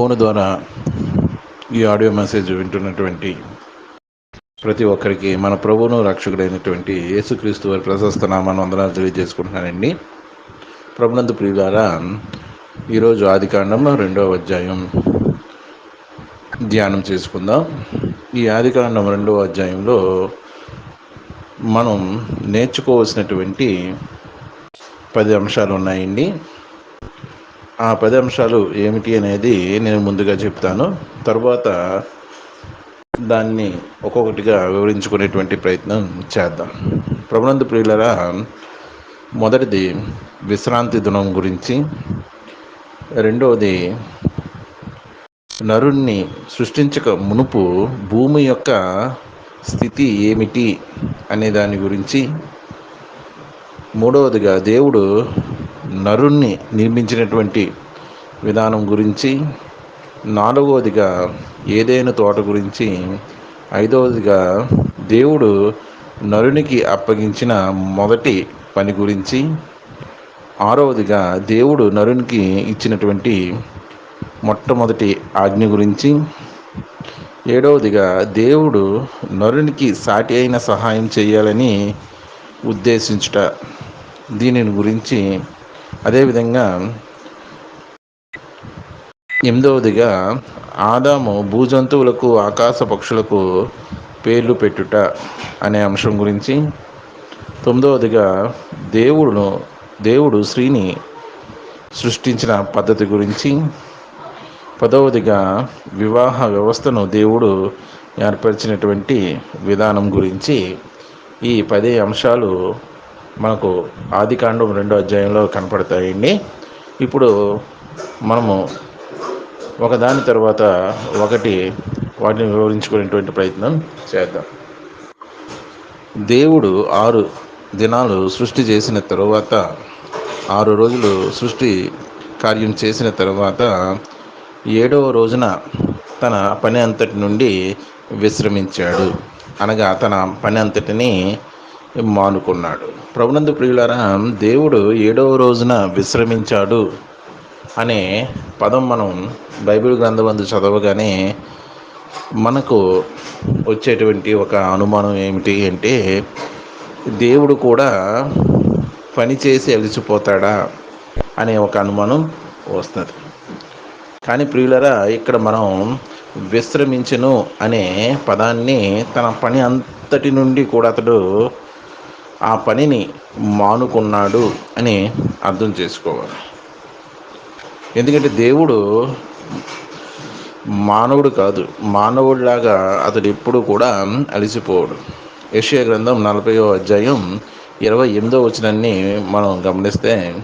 Phone ద్వారా ఈ audio message వింటున్నటువంటి ప్రతి ఒక్కరికి మన ప్రభువును రక్షకుడైనటువంటి యేసుక్రీస్తు వారి ప్రశస్త నామాన్ని వందనాలు తెలియజేసుకుంటున్నానండి. ప్రభునందు ప్రియులారా ఈరోజు ఆదికాండం రెండవ అధ్యాయం ధ్యానం చేసుకుందాం. ఈ ఆదికాండం రెండవ అధ్యాయంలో మనం నేర్చుకోవాల్సినటువంటి పది అంశాలు ఉన్నాయండి. ఆ పది అంశాలు ఏమిటి అనేది నేను ముందుగా చెప్తాను. తర్వాత దాన్ని ఒక్కొక్కటిగా వివరించుకునేటువంటి ప్రయత్నం చేద్దాం. ప్రభునందు ప్రియులరా మొదటిది విశ్రాంతి దినం గురించి. రెండవది నరుణ్ణి సృష్టించక మునుపు భూమి యొక్క స్థితి ఏమిటి అనే దాని గురించి. మూడవదిగా దేవుడు నరుణ్ణి నిర్మించినటువంటి విధానం గురించి నాలుగవదిగా ఏదైనా తోట గురించి ఐదవదిగా దేవుడు నరునికి అప్పగించిన మొదటి పని గురించి ఆరవదిగా దేవుడు నరునికి ఇచ్చినటువంటి మొట్టమొదటి ఆజ్ఞ గురించి ఏడవదిగా దేవుడు నరునికి సాటి అయిన సహాయం చేయాలని ఉద్దేశించుట. దీనిని గురించి అదేవిధంగా ఎనిమిదవదిగా ఆదాము భూజంతువులకు ఆకాశ పక్షులకు పేర్లు పెట్టుట అనే అంశం గురించి. తొమ్మిదవదిగా దేవుడును దేవుడు స్త్రీని సృష్టించిన పద్ధతి గురించి. పదవదిగా వివాహ వ్యవస్థను దేవుడు ఏర్పరిచినటువంటి విధానం గురించి. ఈ పదే అంశాలు మనకు ఆదికాండం రెండో అధ్యాయంలో కనపడతాయండి. ఇప్పుడు మనము ఒకదాని తర్వాత ఒకటి వాటిని వివరించుకునేటువంటి ప్రయత్నం చేద్దాం. దేవుడు ఆరు దినాలు సృష్టి చేసిన తరువాత ఆరు రోజులు సృష్టి కార్యం చేసిన తర్వాత ఏడవ రోజున తన పని అంతటి నుండి విశ్రమించాడు. అనగా తన పని అంతటిని మానుకున్నాడు. ప్రభునందు ప్రియులారా దేవుడు ఏడవ రోజున విశ్రమించాడు అనే పదం మనం బైబిల్ గ్రంథమందు చదవగానే మనకు వచ్చేటువంటి ఒక అనుమానం ఏమిటి అంటే దేవుడు కూడా పని చేసి అలిసిపోతాడా అనే ఒక అనుమానం వస్తుంది. కానీ ప్రియులరా ఇక్కడ మనం విశ్రమించను అనే పదాన్ని తన పని అంతటి నుండి కూడా అతడు ఆ పనిని మానుకున్నాడు అని అర్థం చేసుకోవాలి. ఎందుకంటే దేవుడు మానవుడు కాదు మానవుడిలాగా అతడు ఎప్పుడు కూడా అలిసిపోవడు యషియా గ్రంథం నలభైవ అధ్యాయం ఇరవై ఎనిమిదో వచనాన్ని మనం గమనిస్తే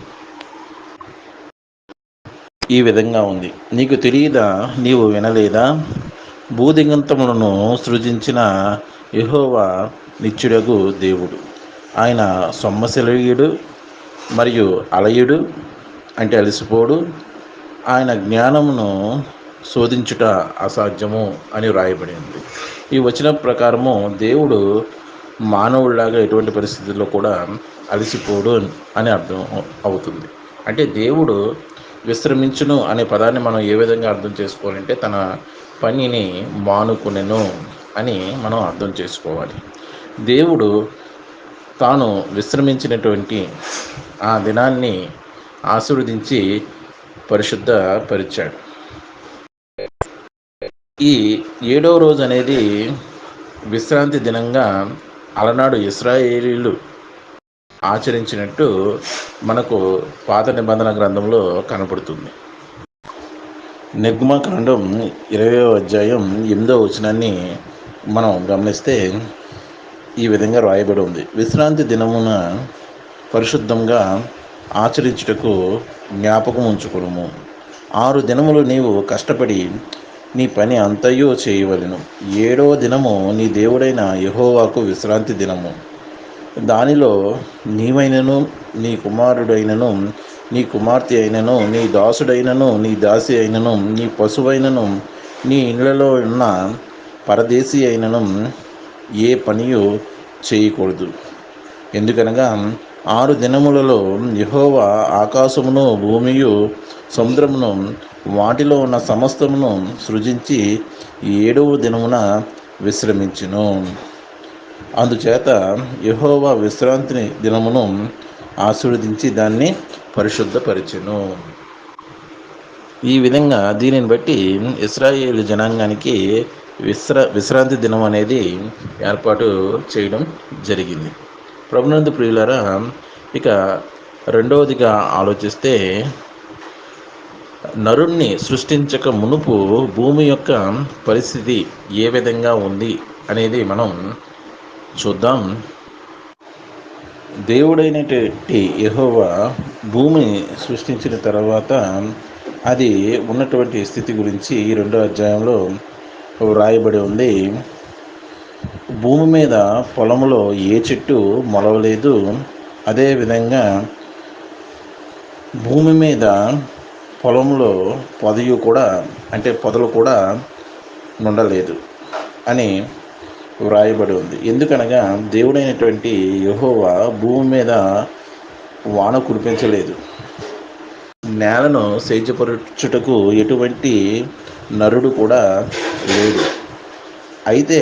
ఈ విధంగా ఉంది. నీకు తెలియదా నీవు వినలేదా? భూదిగంతములను సృజించిన యహోవా నిత్యుడగు దేవుడు. ఆయన సొమ్మశిలయుడు మరియు అలయుడు అంటే అలసిపోడు. ఆయన జ్ఞానమును శోధించుట అసాధ్యము అని వ్రాయబడింది. ఈ వచ్చిన ప్రకారము దేవుడు మానవుడిలాగా ఎటువంటి పరిస్థితుల్లో కూడా అలసిపోడు అని అర్థం అవుతుంది. అంటే దేవుడు విశ్రమించును అనే పదాన్ని మనం ఏ విధంగా అర్థం చేసుకోవాలంటే తన పనిని మానుకునెను అని మనం అర్థం చేసుకోవాలి. దేవుడు తాను విశ్రమించినటువంటి ఆ దినాన్ని ఆశీర్వదించి పరిశుద్ధ పరిచాడు ఈ ఏడవ రోజు అనేది విశ్రాంతి దినంగా అలనాడు ఇస్రాయేలీలు ఆచరించినట్టు మనకు పాత నిబంధన గ్రంథంలో కనపడుతుంది నిర్గమకాండం ఇరవై అధ్యాయం ఎనిమిదో వచనాన్ని మనం గమనిస్తే ఈ విధంగా రాయబడి ఉంది. విశ్రాంతి దినమున పరిశుద్ధంగా ఆచరించుటకు జ్ఞాపకం ఉంచుకును ఆరు దినములు నీవు కష్టపడి నీ పని అంతయో చేయవలను. ఏడవ దినము నీ దేవుడైన యహోవాకు విశ్రాంతి దినము. దానిలో నీవైనను నీ కుమారుడైనను నీ కుమార్తె అయినను నీ దాసుడైనను నీ దాసి అయినను నీ పశువైనను నీ ఇళ్ళలో ఉన్న పరదేశీ అయినను ఏ పనియో చేయకూడదు. ఎందుకనగా ఆరు దినములలో యహోవా ఆకాశమును భూమియు సముద్రమును వాటిలో ఉన్న సమస్తమును సృజించి ఏడవ దినమున విశ్రమించును. అందుచేత యహోవా విశ్రాంతిని దినమును ఆశీర్వదించి దాన్ని పరిశుద్ధపరిచెను. ఈ విధంగా దీనిని బట్టి ఇస్రాయేల్ జనాంగానికి విశ్ర విశ్రాంతి దినం అనేది ఏర్పాటు చేయడం జరిగింది. ప్రభునందు ప్రియులరా ఇక రెండవదిగా ఆలోచిస్తే నరుణ్ణి సృష్టించక మునుపు భూమి యొక్క పరిస్థితి ఏ విధంగా ఉంది అనేది మనం చూద్దాం. దేవుడైనటువంటి యహోవా భూమిని సృష్టించిన తర్వాత అది ఉన్నటువంటి స్థితి గురించి ఈ రెండో అధ్యాయంలో వ్రాయబడి ఉంది. భూమి మీద పొలంలో ఏ చెట్టు మొలవలేదు. అదేవిధంగా భూమి మీద పొలంలో పొదయు కూడా అంటే పొదలు కూడా నుండలేదు అని వ్రాయబడి ఉంది. ఎందుకనగా దేవుడైనటువంటి యహోవా భూమి మీద వాన కురిపించలేదు. నేలను సేద్యపరచుటకు ఎటువంటి నరుడు కూడా లేడు. అయితే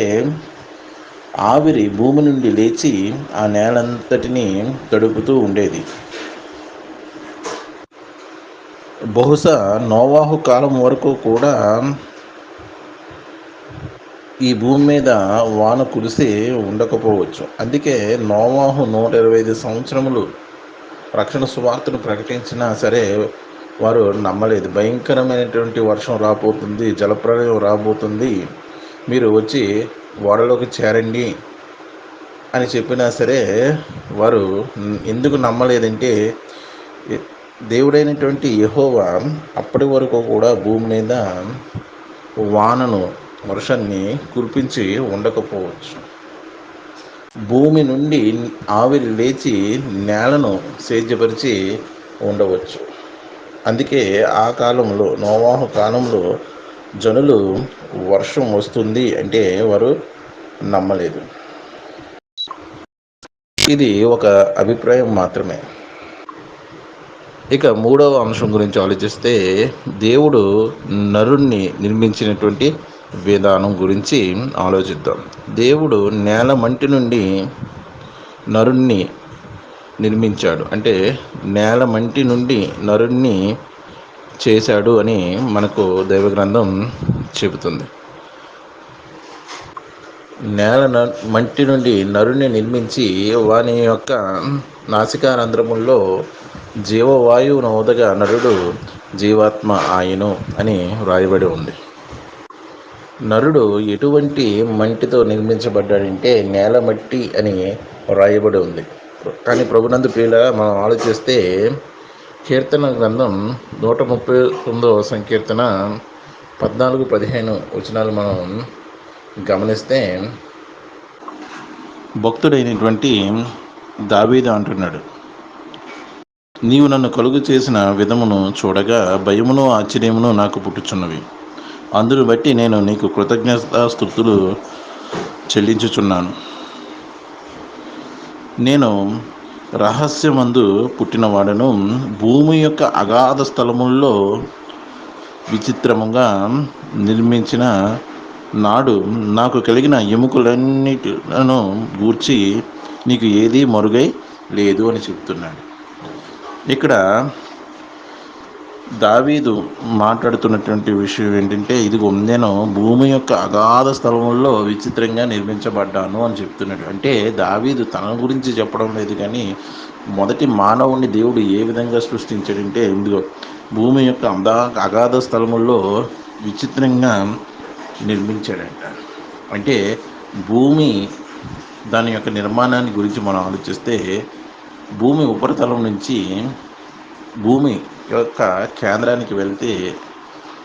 ఆవిరి భూమి నుండి లేచి ఆ నేలంతటిని తడుపుతూ ఉండేది. బహుశా నోవాహు కాలం వరకు కూడా ఈ భూమి మీద వాన కురిసి ఉండకపోవచ్చు. అందుకే నోవాహు నూట ఇరవై ఐదు సంవత్సరములు రక్షణ సువార్తను ప్రకటించినా సరే వారు నమ్మలేదు. భయంకరమైనటువంటి వర్షం రాబోతుంది జలప్రలయం రాబోతుంది. మీరు వచ్చి ఓడలోకి చేరండి అని చెప్పినా సరే వారు ఎందుకు నమ్మలేదంటే దేవుడైనటువంటి యహోవా అప్పటి వరకు కూడా భూమి మీద వానను వర్షాన్ని కురిపించి ఉండకపోవచ్చు. భూమి నుండి ఆవిరి లేచి నేలను సేద్యపరిచి ఉండవచ్చు. అందుకే ఆ కాలంలో నోవాహు కాలంలో జనులు వర్షం వస్తుంది అంటే వారు నమ్మలేదు. ఇది ఒక అభిప్రాయం మాత్రమే. ఇక మూడవ అంశం గురించి ఆలోచిస్తే దేవుడు నరుణ్ణి నిర్మించినటువంటి విధానం గురించి ఆలోచిద్దాం. దేవుడు నేల మంటి నుండి నరుణ్ణి నిర్మించాడు. అంటే నేల మంటి నుండి నరుణ్ణి చేశాడు అని మనకు దైవగ్రంథం చెబుతుంది. నేల మంటి నుండి నరుని నిర్మించి వాని యొక్క నాసికారంధ్రముల్లో జీవవాయువును ఓదగా నరుడు జీవాత్మ ఆయను అని వ్రాయబడి ఉంది. నరుడు ఎటువంటి మంటితో నిర్మించబడ్డాడంటే నేల మట్టి అని వ్రాయబడి ఉంది. కానీ ప్రభునందు ప్రియుల మనం ఆలోచిస్తే కీర్తన గ్రంథం నూట ముప్పై తొమ్మిదో సంకీర్తన పద్నాలుగు పదిహేను వచనాలు మనం గమనిస్తే భక్తుడైనటువంటి దావీద అంటున్నాడు నీవు నన్ను కలుగు చేసిన విధమును చూడగా భయమును ఆశ్చర్యమును నాకు పుట్టుచున్నవి. అందును బట్టి నేను నీకు కృతజ్ఞతాస్థుతులు చెల్లించుచున్నాను. నేను రహస్యమందు పుట్టినవాడను భూమి యొక్క అగాధ స్థలముల్లో విచిత్రముగా నిర్మించిన నాడు నాకు కలిగిన ఎముకలన్నిటిను గూర్చి నీకు ఏదీ మరుగై లేదు అని చెప్తున్నాడు. ఇక్కడ దావీదు మాట్లాడుతున్నటువంటి విషయం ఏంటంటే ఇదిగో నేను భూమి యొక్క అగాధ స్థలంలో విచిత్రంగా నిర్మించబడ్డాను అని చెప్తున్నాడు. అంటే దావీదు తన గురించి చెప్పడం లేదు కానీ మొదటి మానవుని దేవుడు ఏ విధంగా సృష్టించాడంటే ఇందులో భూమి యొక్క అందా అగాధ స్థలముల్లో విచిత్రంగా నిర్మించాడంట. అంటే భూమి దాని యొక్క నిర్మాణాన్ని గురించి మనం ఆలోచిస్తే భూమి ఉపరితలం నుంచి భూమి యొక్క కేంద్రానికి వెళ్తే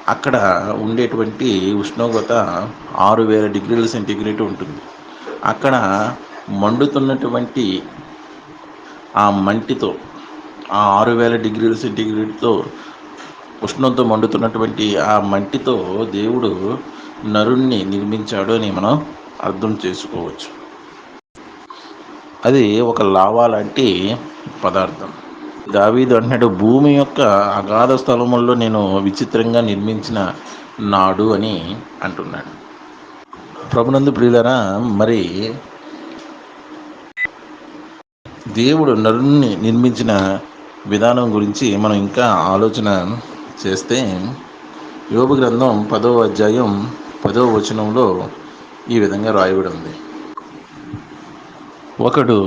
అక్కడ ఉండేటువంటి ఉష్ణోగ్రత ఆరు వేల డిగ్రీల సెంటీగ్రేడ్ ఉంటుంది. అక్కడ మండుతున్నటువంటి ఆ మంటితో ఆ ఆరు వేల డిగ్రీల సెంటీగ్రేడ్తో ఉష్ణంతో మండుతున్నటువంటి ఆ మంటితో దేవుడు నరుణ్ణి నిర్మించాడు అని మనం అర్థం చేసుకోవచ్చు. అది ఒక లావా లాంటి పదార్థం. దావీదు అంటున్నాడు భూమి యొక్క అగాధ స్థలముల్లో నేను విచిత్రంగా నిర్మించిన నాడు అని అంటున్నాడు. ప్రభునందు ప్రియులరా మరి దేవుడు నరుణ్ణి నిర్మించిన విధానం గురించి మనం ఇంకా ఆలోచన చేస్తే యోగ గ్రంథం పదవ అధ్యాయం పదవ వచనంలో ఈ విధంగా రాయబడి ఉంది. ఒకడు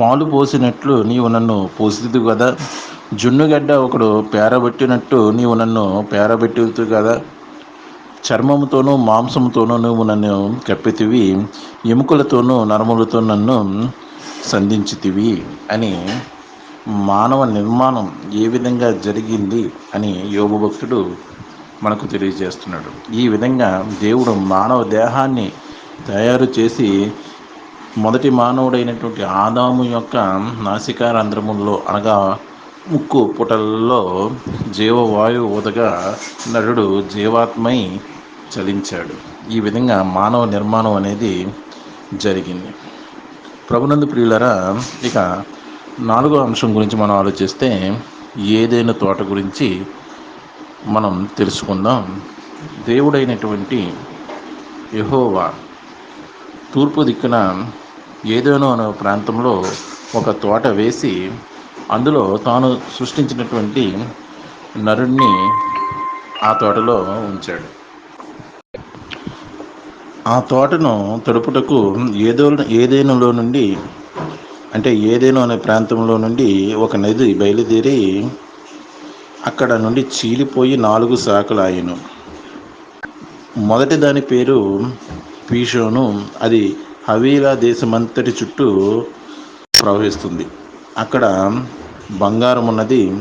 పాలు పోసినట్లు నీవు నన్ను పోసిదు కదా. జున్నుగడ్డ ఒకడు పేరబెట్టినట్టు నీవు నన్ను పేరబెట్టిదు కదా. చర్మముతోనూ మాంసముతోనూ నువ్వు నన్ను కప్పితివి. ఎముకలతోనూ నరములతో నన్ను సంధించితివి అని మానవ నిర్మాణం ఏ విధంగా జరిగింది అని యోగు భక్తుడు మనకు తెలియజేస్తున్నాడు. ఈ విధంగా దేవుడు మానవ దేహాన్ని తయారు చేసి మొదటి మానవుడైనటువంటి ఆదాము యొక్క నాసికారంధ్రముల్లో అనగా ముక్కు పుటల్లో జీవవాయువు ఊదగా నరుడు జీవాత్మై చలించాడు. ఈ విధంగా మానవ నిర్మాణం అనేది జరిగింది. ప్రభునందు ప్రియులరా ఇక నాలుగో అంశం గురించి మనం ఆలోచిస్తే ఏదైనా తోట గురించి మనం తెలుసుకుందాం. దేవుడైనటువంటి యహోవా తూర్పు దిక్కున ఏదోనో అనే ప్రాంతంలో ఒక తోట వేసి అందులో తాను సృష్టించినటువంటి నరుణ్ణి ఆ తోటలో ఉంచాడు. ఆ తోటను తడుపుటకు ఏదో ఏదేనులో నుండి అంటే ఏదేనో అనే ప్రాంతంలో నుండి ఒక నది బయలుదేరి అక్కడ నుండి చీలిపోయి నాలుగు శాఖలు ఆయను. మొదటి దాని పేరు పీషోను అది హవీలా దేశమంతటి చుట్టూ ప్రవహిస్తుంది. అక్కడ బంగారం ఉన్నది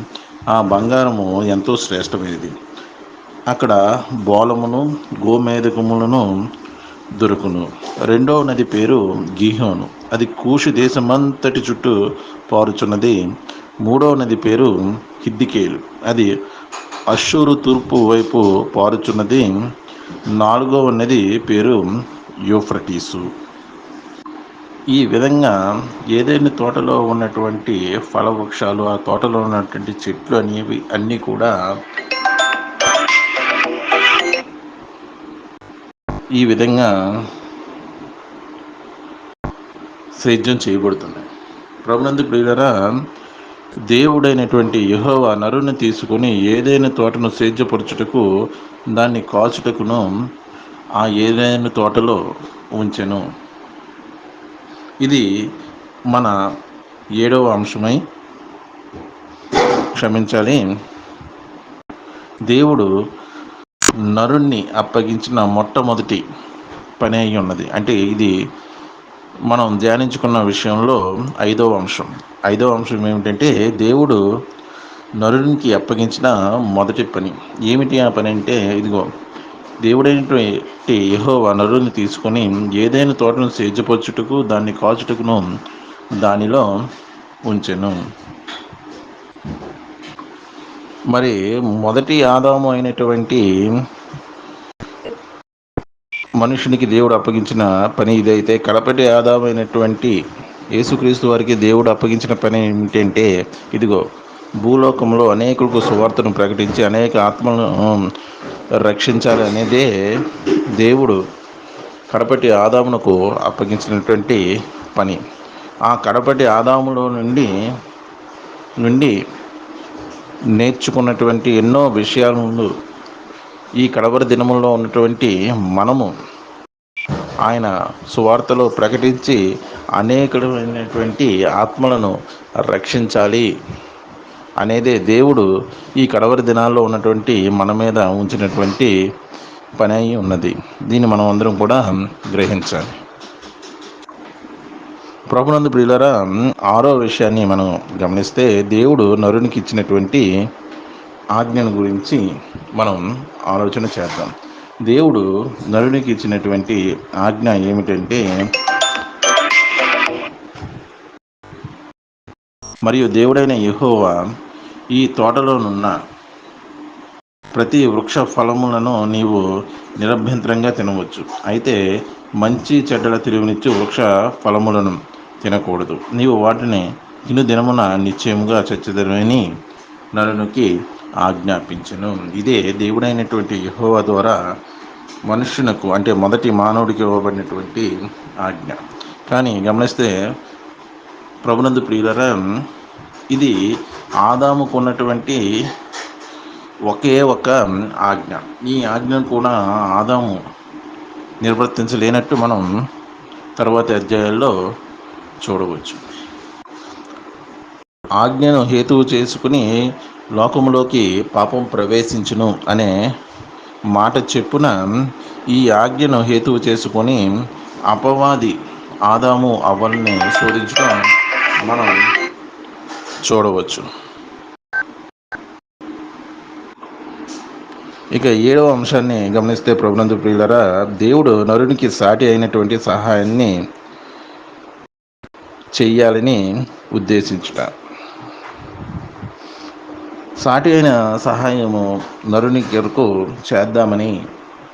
ఆ బంగారము ఎంతో శ్రేష్టమైనది. అక్కడ బోలమును గోమేధకములను దొరుకును. రెండవ నది పేరు గీహోను అది కూషు దేశమంతటి చుట్టూ పారుచున్నది. మూడవ నది పేరు హిద్దికేలు. అది అశ్షూరు తూర్పు వైపు పారుచున్నది. నాలుగవ నది పేరు యూఫ్రటీసు. ఈ విధంగా ఏదైనా తోటలో ఉన్నటువంటి ఫల వృక్షాలు ఆ తోటలో ఉన్నటువంటి చెట్లు అనేవి అన్నీ కూడా ఈ విధంగా సేద్యం చేయబడుతున్నాయి. ప్రభునందు ప్రియులరా దేవుడైనటువంటి యహోవా నరుని తీసుకొని ఏదైనా తోటను సేద్యపరచుటకు దాన్ని కాచుటకును ఆ ఏదైనా తోటలో ఉంచెను. ఇది మన ఏడవ అంశమై క్షమించాలి. దేవుడు నరుణ్ణి అప్పగించిన మొట్టమొదటి పని అయి ఉన్నది. అంటే ఇది మనం ధ్యానించుకున్న విషయంలో ఐదవ అంశం. ఐదవ అంశం ఏమిటంటే దేవుడు నరునికి అప్పగించిన మొదటి పని. ఏమిటి ఆ పని అంటే ఇదిగో దేవుడైనటువంటి యహో నరుని తీసుకొని ఏదైనా తోటను సేజపొచ్చుటకు దాన్ని కాచుటకును దానిలో ఉంచెను. మరి మొదటి ఆదాము అయినటువంటి మనుషునికి దేవుడు అప్పగించిన పని ఇదైతే కడపటి ఆదామైనటువంటి యేసుక్రీస్తు వారికి దేవుడు అప్పగించిన పని ఏమిటంటే ఇదిగో భూలోకంలో అనేకులకు సువార్తను ప్రకటించి అనేక ఆత్మలను రక్షించాలి అనేదే దేవుడు కడపటి ఆదామునకు అప్పగించినటువంటి పని. ఆ కడపటి ఆదాములో నుండి నుండి నేర్చుకున్నటువంటి ఎన్నో విషయాలు ఈ కడవరి దినములో ఉన్నటువంటి మనము ఆయన సువార్తలో ప్రకటించి అనేకమైనటువంటి ఆత్మలను రక్షించాలి. అనేదే దేవుడు ఈ కడవరి దినాల్లో ఉన్నటువంటి మన మీద ఉంచినటువంటి పని అయి ఉన్నది. దీన్ని మనం అందరం కూడా గ్రహించాలి. ప్రభునందు ప్రియులరా ఆరో విషయాన్ని మనం గమనిస్తే దేవుడు నరునికి ఇచ్చినటువంటి ఆజ్ఞను గురించి మనం ఆలోచన చేద్దాం. దేవుడు నరునికి ఇచ్చినటువంటి ఆజ్ఞ ఏమిటంటే మరియు దేవుడైన యహోవా ఈ తోటలోనున్న ప్రతి వృక్ష ఫలములను నీవు నిరభ్యంతరంగా తినవచ్చు. అయితే మంచి చెడ్డల తిరుగునిచ్చు వృక్ష ఫలములను తినకూడదు. నీవు వాటిని ఇను దినమున నిశ్చయముగా చచ్చిదరమని నరునికి ఆజ్ఞాపించను. ఇదే దేవుడైనటువంటి యహోవా ద్వారా మనుష్యునకు అంటే మొదటి మానవుడికి ఇవ్వబడినటువంటి ఆజ్ఞ. కానీ గమనిస్తే ప్రభునందు ప్రియులరా ఇది ఆదాముకు ఉన్నటువంటి ఒకే ఒక ఆజ్ఞ. ఈ ఆజ్ఞను కూడా ఆదాము నిర్వర్తించలేనట్టు మనం తర్వాతి అధ్యాయాల్లో చూడవచ్చు. ఆజ్ఞను హేతువు చేసుకుని లోకములోకి పాపం ప్రవేశించును అనే మాట చెప్పున ఈ ఆజ్ఞను హేతువు చేసుకొని అపవాది ఆదాము అవ్వల్ని శోధించడం మనం చూడవచ్చు. ఇక ఏడవ అంశాన్ని గమనిస్తే ప్రభునందు ప్రియులరా దేవుడు నరునికి సాటి అయినటువంటి సహాయాన్ని చెయ్యాలని ఉద్దేశించుట. సాటి అయిన సహాయము నరుని కొరకు చేద్దామని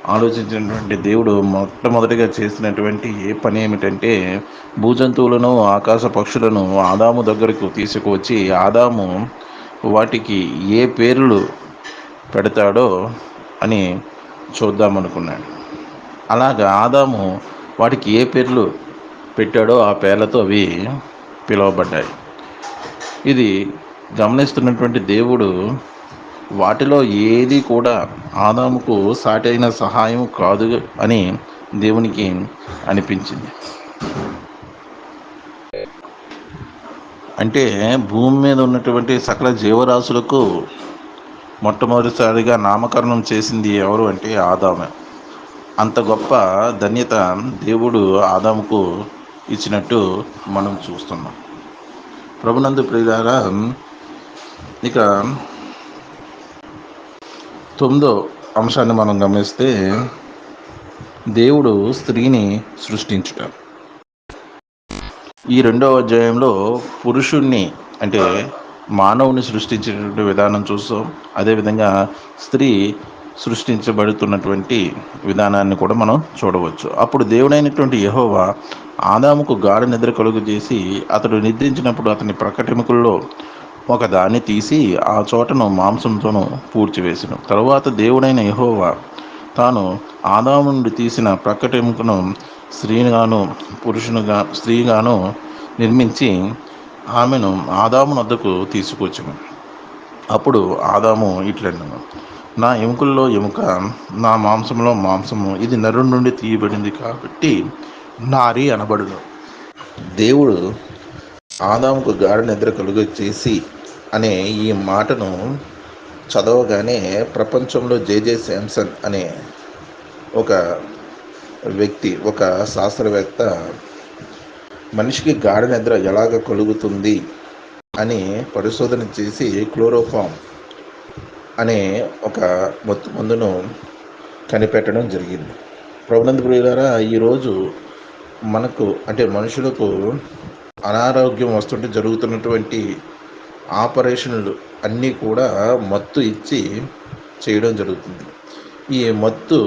ఆలోచించినటువంటి దేవుడు మొట్టమొదటిగా చేసినటువంటి పని ఏమిటంటే భూజంతువులను ఆకాశ పక్షులను ఆదాము దగ్గరకు తీసుకువచ్చి ఆదాము వాటికి ఏ పేర్లు పెడతాడో అని చూద్దామనుకున్నాడు. అలాగా ఆదాము వాటికి ఏ పేర్లు పెట్టాడో ఆ పేర్లతో అవి పిలువబడ్డాయి. ఇది గమనిస్తున్నటువంటి దేవుడు వాటిలో ఏది కూడా ఆదాముకు సాటైన సహాయం కాదు అని దేవునికి అనిపించింది. అంటే భూమి మీద ఉన్నటువంటి సకల జీవరాశులకు మొట్టమొదటిసారిగా నామకరణం చేసింది ఎవరు అంటే ఆదామే. అంత గొప్ప ధన్యత దేవుడు ఆదాముకు ఇచ్చినట్టు మనం చూస్తున్నాం. ప్రభునందు ప్రియులారా ఇక తొమ్మిదో అంశాన్ని మనం గమనిస్తే దేవుడు స్త్రీని సృష్టించుట. ఈ రెండవ అధ్యాయంలో పురుషుణ్ణి అంటే మానవుని సృష్టించేటువంటి విధానం చూస్తాం. అదేవిధంగా స్త్రీ సృష్టించబడుతున్నటువంటి విధానాన్ని కూడా మనం చూడవచ్చు. అప్పుడు దేవుడైనటువంటి యహోవా ఆదాముకు గాఢ నిద్ర కలుగు చేసి అతడు నిద్రించినప్పుడు అతని ప్రకటెముకల్లో ఒక దాన్ని తీసి ఆ చోటను మాంసంతోనూ పూడ్చివేసిన. తరువాత దేవుడైన యహోవా తాను ఆదాము నుండి తీసిన ప్రకటింపును స్త్రీగాను పురుషునిగా స్త్రీగాను నిర్మించి ఆమెను ఆదాము వద్దకు తీసుకొచ్చాను. అప్పుడు ఆదాము ఇట్లన్నాను నా ఎముకల్లో ఎముక నా మాంసంలో మాంసము ఇది నరు నుండి తీయబడింది కాబట్టి నారి అనబడును. దేవుడు ఆదాముకు గాఢ నిద్ర కలుగు చేసి అనే ఈ మాటను చదవగానే ప్రపంచంలో జేజే శాంసన్ అనే ఒక వ్యక్తి ఒక శాస్త్రవేత్త మనిషికి గాఢ నిద్ర ఎలాగ కలుగుతుంది అని పరిశోధన చేసి క్లోరోఫామ్ అనే ఒక మొత్తం మందును కనిపెట్టడం జరిగింది. ప్రభునంద ప్రియులారా ఈరోజు మనకు అంటే మనుషులకు అనారోగ్యం వస్తుంటే జరుగుతున్నటువంటి ఆపరేషన్లు అన్నీ కూడా మత్తు ఇచ్చి చేయడం జరుగుతుంది. ఈ మత్తు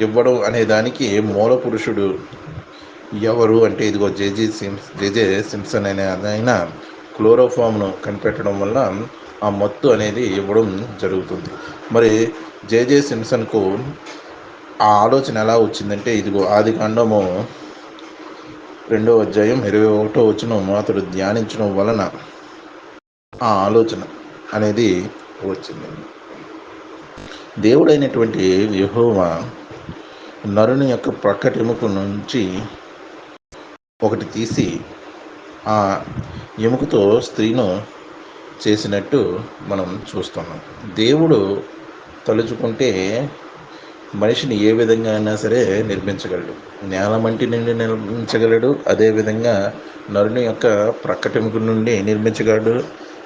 ఇవ్వడం అనే దానికి మూల పురుషుడు ఎవరు అంటే ఇదిగో జేజే సిమ్స్ జేజే సిమ్సన్ అనే ఆయన క్లోరోఫామ్ను కనిపెట్టడం వల్ల ఆ మత్తు అనేది ఇవ్వడం జరుగుతుంది. మరి జేజే సిమ్సన్కు ఆ ఆలోచన ఎలా వచ్చిందంటే ఇదిగో ఆది కాండము రెండో అధ్యాయం ఇరవై ఒకటో వచ్చిన అతడు ధ్యానించడం వలన ఆ ఆలోచన అనేది వచ్చింది. దేవుడైనటువంటి యహోవా నరుని యొక్క ప్రక్కటెముక నుంచి ఒకటి తీసి ఆ ఎముకతో స్త్రీను చేసినట్టు మనం చూస్తున్నాం. దేవుడు తలుచుకుంటే మనిషిని ఏ విధంగా అయినా సరే నిర్మించగలడు. నేల మంటి నుండి నిర్మించగలడు అదేవిధంగా నరుని యొక్క ప్రక్కటెముక నుండి నిర్మించగలడు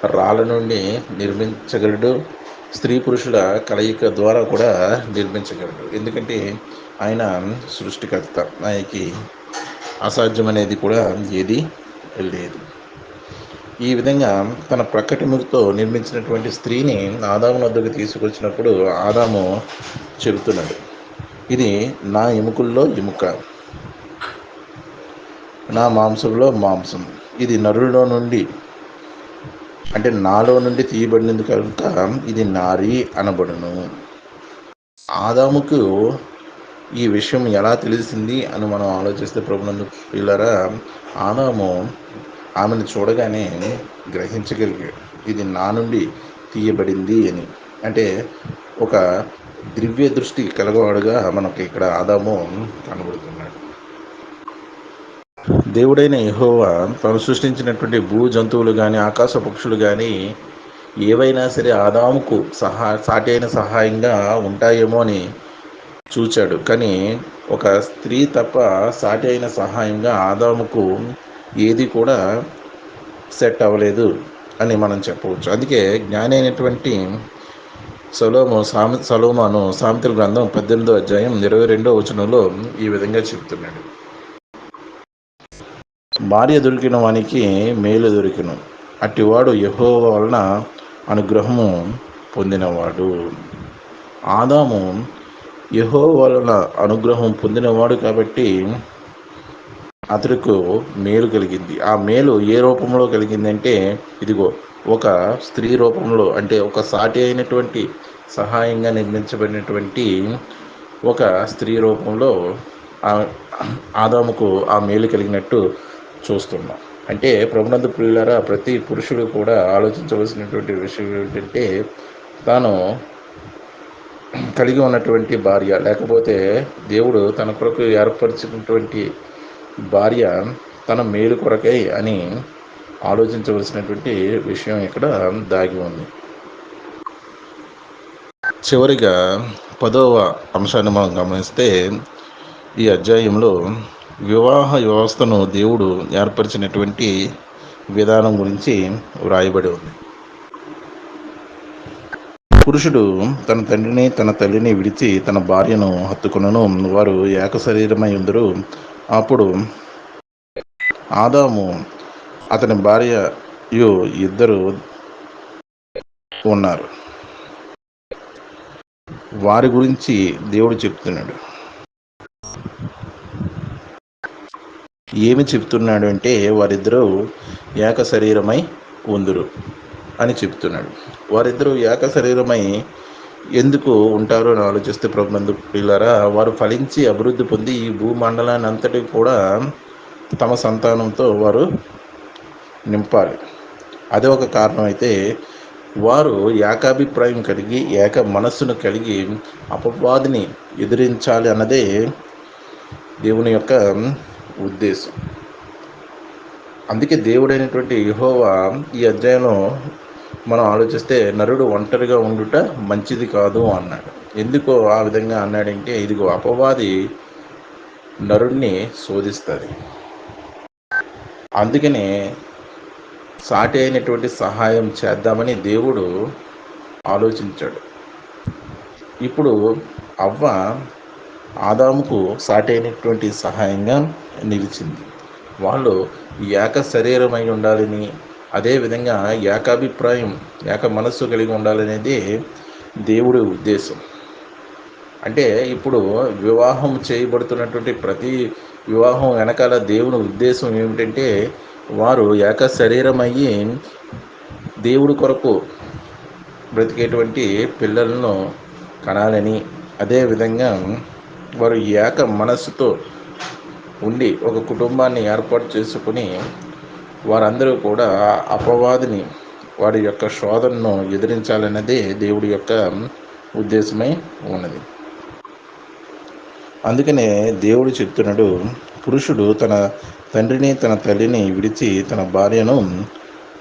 రాళ్ళ నుండి నిర్మించగలడు స్త్రీ పురుషుల కలయిక ద్వారా కూడా నిర్మించగలడు. ఎందుకంటే ఆయన సృష్టికర్త ఆయనకి అసాధ్యం అనేది కూడా ఏది లేదు. ఈ విధంగా తన ప్రకటిముతో నిర్మించినటువంటి స్త్రీని ఆదాము వద్దకు తీసుకొచ్చినప్పుడు ఆదాము చెబుతున్నాడు ఇది నా ఎముకల్లో ఎముక నా మాంసంలో మాంసం. ఇది నరులో నుండి అంటే నాలో నుండి తీయబడినది కనుక ఇది నారి అనబడును. ఆదాముకు ఈ విషయం ఎలా తెలిసింది అని మనం ఆలోచిస్తే ప్రభునందు పిల్లరా ఆదాము ఆమెను చూడగానే గ్రహించగలిగాడు. ఇది నా నుండి తీయబడింది అని. అంటే ఒక దివ్య దృష్టి కలగవాడుగా మనకి ఇక్కడ ఆదాము కనబడుతున్నాడు. దేవుడైన యహోవా తను సృష్టించినటువంటి భూ జంతువులు కానీ ఆకాశ పక్షులు కానీ ఏవైనా సరే ఆదాముకు సహా సాటి అయిన సహాయంగా ఉంటాయేమో అని చూచాడు. కానీ ఒక స్త్రీ తప్ప సాటి అయిన సహాయంగా ఆదాముకు ఏది కూడా సెట్ అవ్వలేదు అని మనం చెప్పవచ్చు. అందుకే జ్ఞాని అయినటువంటి సొలోము సామ సలోమాను సామెతల గ్రంథం పద్దెనిమిదో అధ్యాయం ఇరవై రెండో వచనంలో ఈ విధంగా చెప్తున్నాడు. భార్య దొరికిన వానికి మేలు దొరికిన. అట్టివాడు యహోవ వలన అనుగ్రహము పొందినవాడు. ఆదాము యహో వలన అనుగ్రహం పొందినవాడు కాబట్టి అతడుకు మేలు కలిగింది. ఆ మేలు ఏ రూపంలో కలిగిందంటే ఇదిగో ఒక స్త్రీ రూపంలో అంటే ఒక సాటి అయినటువంటి సహాయంగా నిర్మించబడినటువంటి ఒక స్త్రీ రూపంలో ఆదాముకు ఆ మేలు కలిగినట్టు చూస్తున్నాం. అంటే ప్రభునందు ప్రియులారా ప్రతి పురుషుడు కూడా ఆలోచించవలసినటువంటి విషయం ఏంటంటే తాను కలిగి ఉన్నటువంటి భార్య లేకపోతే దేవుడు తన కొరకు ఏర్పరిచినటువంటి భార్య తన మేలు కొరకై అని ఆలోచించవలసినటువంటి విషయం ఇక్కడ దాగి ఉంది. చివరిగా పదవ అంశాన్ని మనం గమనిస్తే ఈ అధ్యాయంలో వివాహ వ్యవస్థను దేవుడు ఏర్పరిచినటువంటి విధానం గురించి వ్రాయబడి ఉంది. పురుషుడు తన తండ్రిని తన తల్లిని విడిచి తన భార్యను హత్తుకునను. వారు ఏక శరీరమై ఉందరు. అప్పుడు ఆదాము అతని భార్య ఇద్దరు ఉన్నారు. వారి గురించి దేవుడు చెప్తున్నాడు. ఏమి చెప్తున్నాడు అంటే వారిద్దరూ ఏక శరీరమై ఉందురు అని చెప్తున్నాడు. వారిద్దరూ ఏక శరీరమై ఎందుకు ఉంటారో అని ఆలోచిస్తే ప్రభునందు పిల్లరా వారు ఫలించి అభివృద్ధి పొంది ఈ భూమండలాన్ని అంతటి కూడా తమ సంతానంతో వారు నింపాలి. అదే ఒక కారణం అయితే వారు ఏకాభిప్రాయం కలిగి ఏక మనస్సును కలిగి అపవాదిని ఎదిరించాలి అన్నదే దేవుని యొక్క ఉద్దేశం. అందుకే దేవుడైనటువంటి యహోవా ఈ అధ్యాయంలో మనం ఆలోచిస్తే నరుడు ఒంటరిగా ఉండుట మంచిది కాదు అన్నాడు. ఎందుకో ఆ విధంగా అన్నాడంటే ఇదిగో అపవాది నరుణ్ణి శోధిస్తుంది. అందుకనే సాటి అయినటువంటి సహాయం చేద్దామని దేవుడు ఆలోచించాడు. ఇప్పుడు అవ్వ ఆదాముకు సాటి అయినటువంటి సహాయంగా నిలిచింది. వాళ్ళు ఏక శరీరమై ఉండాలని అదేవిధంగా ఏకాభిప్రాయం ఏక మనస్సు కలిగి ఉండాలనేది దేవుడి ఉద్దేశం. అంటే ఇప్పుడు వివాహం చేయబడుతున్నటువంటి ప్రతి వివాహం వెనకాల దేవుని ఉద్దేశం ఏమిటంటే వారు ఏక శరీరం అయ్యి దేవుడి కొరకు బ్రతికేటువంటి పిల్లలను కనాలని. అదేవిధంగా వారు ఏక మనస్సుతో ఉండి ఒక కుటుంబాన్ని ఏర్పాటు చేసుకుని వారందరూ కూడా అపవాదిని వాడి యొక్క శోధనను ఎదిరించాలన్నదే దేవుడి యొక్క ఉద్దేశమై ఉన్నది. అందుకనే దేవుడు చెప్తున్నాడు పురుషుడు తన తండ్రిని తన తల్లిని విడిచి తన భార్యను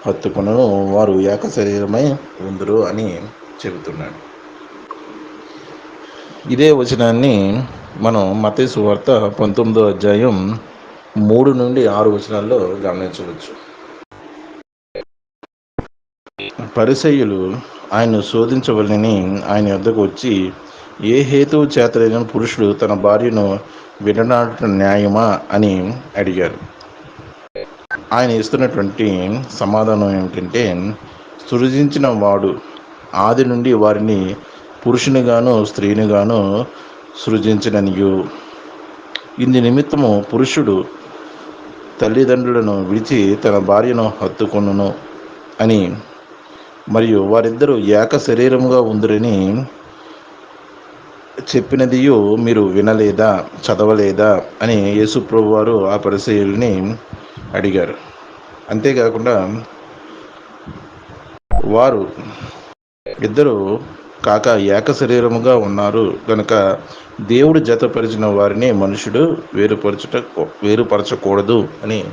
హత్తుకును వారు ఏక శరీరమై ఉందరు అని చెబుతున్నాడు. ఇదే వచనాన్ని మనం మతేసు వార్త పంతొమ్మిదో అధ్యాయం మూడు నుండి ఆరు వచనాల్లో గమనించవచ్చు. పరిసయ్యులు ఆయన శోధించవలని ఆయన వద్దకు వచ్చి ఏ హేతువు చేతలేని పురుషుడు తన భార్యను వినడాట న్యాయమా అని అడిగారు. ఆయన ఇస్తున్నటువంటి సమాధానం ఏమిటంటే సృజించిన వాడు ఆది నుండి వారిని పురుషునిగాను స్త్రీనిగాను సృజించిననియు. ఇందు నిమిత్తము పురుషుడు తల్లిదండ్రులను విడిచి తన భార్యను హత్తుకొనును అని మరియు వారిద్దరూ ఏక శరీరముగా ఉందిరని చెప్పినదియు మీరు వినలేదా చదవలేదా అని యేసుప్రభు వారు ఆ పరిశీలిని అడిగారు. అంతేకాకుండా వారు ఇద్దరు కాక ఏక శరీరముగా ఉన్నారు. కనుక దేవుడు జతపరిచిన వారిని మనుషుడు వేరుపరచుట వేరుపరచకూడదు అని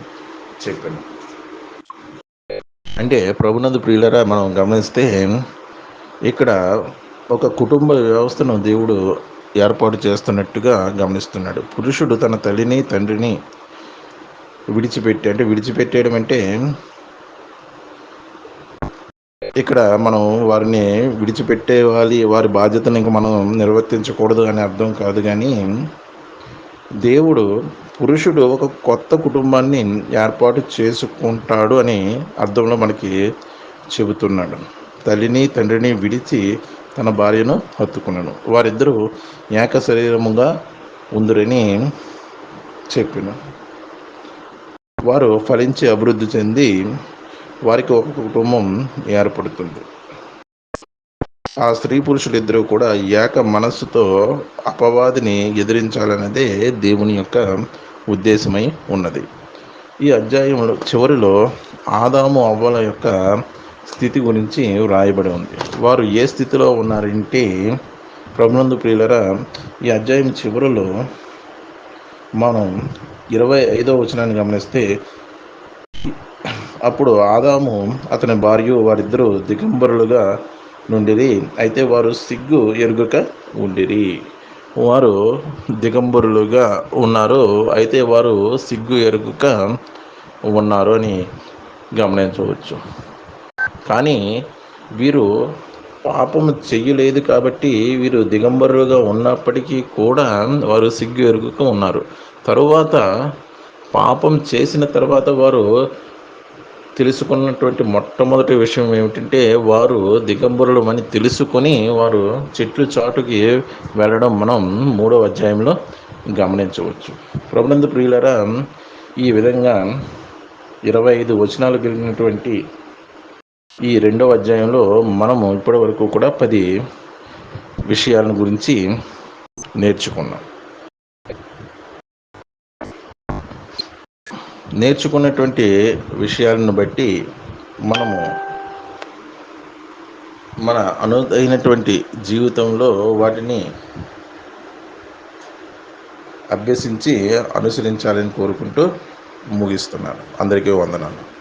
చెప్పాను. అంటే ప్రభునందు ప్రియులరా మనం గమనిస్తే ఇక్కడ ఒక కుటుంబ వ్యవస్థను దేవుడు ఏర్పాటు చేస్తున్నట్టుగా గమనిస్తున్నాడు. పురుషుడు తన తల్లిని తండ్రిని విడిచిపెట్టి అంటే విడిచిపెట్టేయడం అంటే ఇక్కడ మనం వారిని విడిచిపెట్టేవాలి వారి బాధ్యతను ఇంక మనం నిర్వర్తించకూడదు అని అర్థం కాదు కానీ దేవుడు పురుషుడు ఒక కొత్త కుటుంబాన్ని ఏర్పాటు చేసుకుంటాడు అని అర్థంలో మనకి చెబుతున్నాడు. తల్లిని తండ్రిని విడిచి తన భార్యను హత్తుకున్నాను వారిద్దరూ ఏక శరీరముగా ఉందరని చెప్పిన. వారు ఫలించి అభివృద్ధి చెంది వారికి ఒక కుటుంబం ఏర్పడుతుంది. ఆ స్త్రీ పురుషులిద్దరూ కూడా ఏక మనస్సుతో అపవాదిని ఎదిరించాలన్నదే దేవుని యొక్క ఉద్దేశమై ఉన్నది. ఈ అధ్యాయంలో చివరిలో ఆదాము అవ్వల యొక్క స్థితి గురించి వ్రాయబడి ఉంది. వారు ఏ స్థితిలో ఉన్నారంటే ప్రభునందు ప్రియులరా ఈ అధ్యాయం చివరిలో మనం ఇరవై ఐదో వచనాన్ని గమనిస్తే అప్పుడు ఆదాము అతని భార్య వారిద్దరూ దిగంబరులుగా నుండిరి. అయితే వారు సిగ్గు ఎరుగక ఉండిరి. వారు దిగంబరులుగా ఉన్నారు. అయితే వారు సిగ్గు ఎరుగక ఉన్నారు అని గమనించవచ్చు. కానీ వీరు పాపము చెయ్యలేదు కాబట్టి వీరు దిగంబరులుగా ఉన్నప్పటికీ కూడా వారు సిగ్గు ఎరుగుక ఉన్నారు. తరువాత పాపం చేసిన తర్వాత వారు తెలుసుకున్నటువంటి మొట్టమొదటి విషయం ఏమిటంటే వారు దిగంబరులు అని తెలుసుకొని వారు చెట్లు చాటుకి వెళ్ళడం మనం మూడవ అధ్యాయంలో గమనించవచ్చు. ప్రభునందు ప్రియులరా ఈ విధంగా ఇరవై ఐదు వచనాలు కలిగినటువంటి ఈ రెండవ అధ్యాయంలో మనము ఇప్పటి వరకు కూడా పది విషయాలను గురించి నేర్చుకున్నాం. నేర్చుకున్నటువంటి విషయాలను బట్టి మనము మన అనుదైనటువంటి జీవితంలో వాటిని అభ్యసించి అనుసరించాలని కోరుకుంటూ ముగిస్తున్నాను. అందరికీ వందనాలు.